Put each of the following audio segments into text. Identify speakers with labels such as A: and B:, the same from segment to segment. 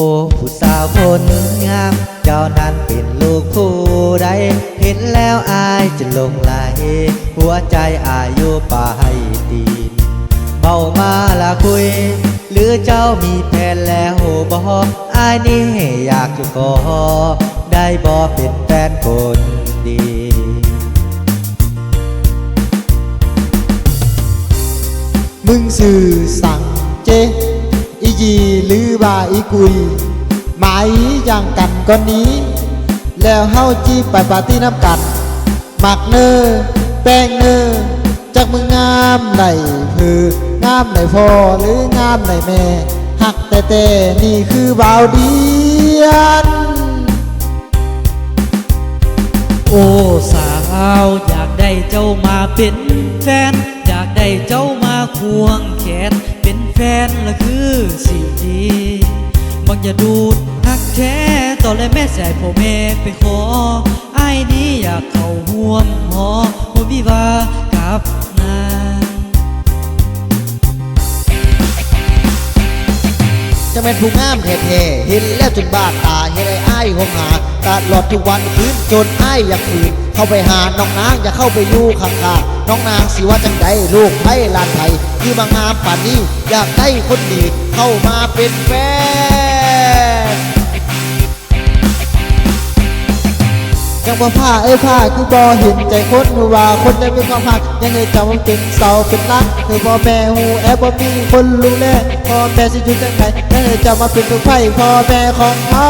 A: โอ้ผู้สาวคนงาม เจ้านั้นเป็นลูกผู้ใด เห็นแล้วอายจะลงไหลหัวใจอายุป่าให้ตีนเมามาละคุย หรือเจ้ามีแผนแล้วบออายนี่อยากจะขอได้บอเป็นแฟนคนดี
B: มึงสื่อสั่งเจ ยีหรือว่าอีกุยหมายอย่างกันก่อนนี้ แล้วเฮาจีไปปาร์ตี้น้ำกันหมักเนอแป้งเนอจากมึงงามไหนคืองามไหนพอหรืองามไหนแม่หักแต่แต่นี่คือบ่าวเดียน
C: โอ้สาวอยากได้เจ้ามาเป็นแฟน อยากได้เจ้ามาควงแขน เป็นแฟนละคือสิ่งดีมักอย่าดูดหักแท้ตอนแรกแม่ใส่พ่อแม่ไปขอไอ้นี้อยากเข้าห่วมหอโววิวากับ
B: จะเป็นผู้งามแท้ๆเห็นแล้วจนบาดตาเห็นไอ้อ้ายหงหาตลอดทุกวันคืนจนอ้ายอยากฝืนเข้าไปหาน้องนางอย่าเข้าไปอยู่ข้างๆน้องนางสิว่าจังใดลูกไทยลานไทยคือบางามป่านนี้อยากได้คนดีเข้ามาเป็นแฟน ยังบ่ผ้าเอ้ผ้าคือบ่เห็นใจคนว่าคนได้มีความหักยังไงจำว่าเป็นเสาเป็นหลักคือพ่อแม่หูแอบบ่มีคนรู้แลพ่อแม่สิอยู่จังไดยังไงจำมาเป็นลูกไผ่พ่อแม่ของเขา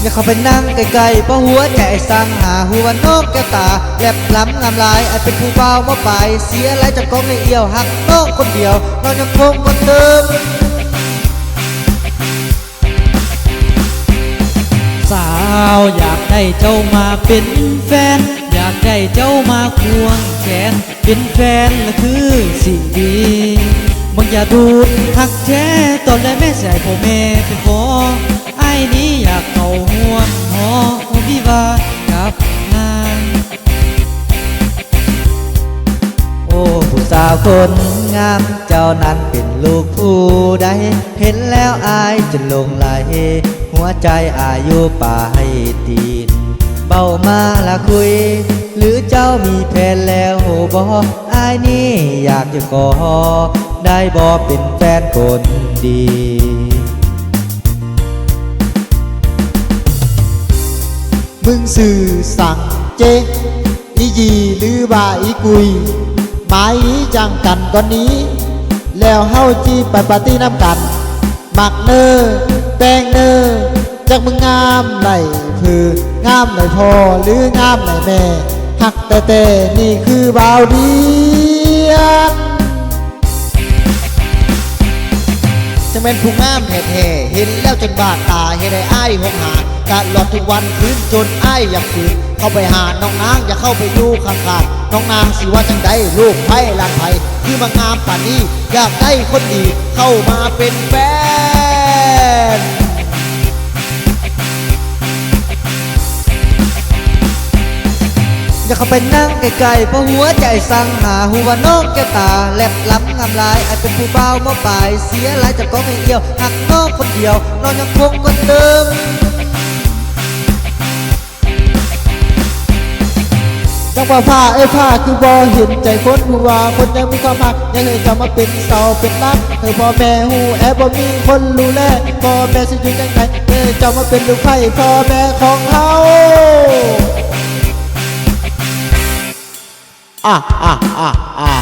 A: อย่าเข้าไปนั่งไกลๆเพราะหัวใจสั่งหาหัวนกแกตาแลบล้ำงามลายอเป็นผู้เบาเมาไปเสียอะไรจากกองในเอี่ยวหักน้องคนเดียว เรายังคงเหมือนเดิมา
C: ว อยากได้เจ้ามาเป็นแฟน อยากได้เจ้ามาควงแขน เป็นแฟนละคือสิ่งดีมึงอย่าดูดหักแท้ตอนแรกแม่ใส่พ่อแม่ไปขอไอ้นี้อยากเข้าห่วงหอหัววิวากับนาง
A: โอ้ผู้สาวคนงามเจ้านั้นเป็นลูกผู้ใดเห็นแล้วอายจะลงไหล หัวใจอายุป่าให้ตีน เบามาละคุย หรือเจ้ามีแผนแล้วบออายนี่อยากจะขอได้บอเป็นแฟนคนดี
B: มึงสื่อสั่งเจอียีหรือว่าอีกุยหมายจังกันก่อนนี้ แล้วเฮาจีไปปาร์ตี้น้ำกันหมักเนอ แป้งเนอจากมึงงามไหนคืองามไหนพอหรืองามไหนแม่หักแต่แต่นี่คือบ่าวเดียนจะเป็นผู้งามแท้ๆเห็นแล้วจนบาดตาเห็นไอ้อ้ายหงหาตลอดทุกวันคืนจนอ้ายอยากฝืนเข้าไปหาน้องนางอย่าเข้าไปอยู่ข้างๆน้องนางสิว่าจังใดลูกไผ่ลานไผ่คือมางามป่านนี้ อยากได้คนดีเข้ามาเป็นแฟน
A: อย่าเข้าไปนั่งไกลๆเพราะหัวใจสั่งหาหัวนกแก้วตาแลบล้ำงามลายอาจเป็นผู้เบามาไปเสียหลายจากกองในเอี่ยวหักน้องคนเดียวนอนยังคงเหมือนเดิม
B: กว่าผ้าเอ้ยผ้าคือบ่เห็นใจคนผู้ว่าคนยังมีความหักยังเคยจะมาเป็นเสาเป็นรักเธอพ่อแม่หูแอบบ่มีคนรู้แลพ่อแม่สิอยู่ยังไงเออจะมาเป็นลูกไผ่พ่อแม่ของเฮาอะอะอะอะ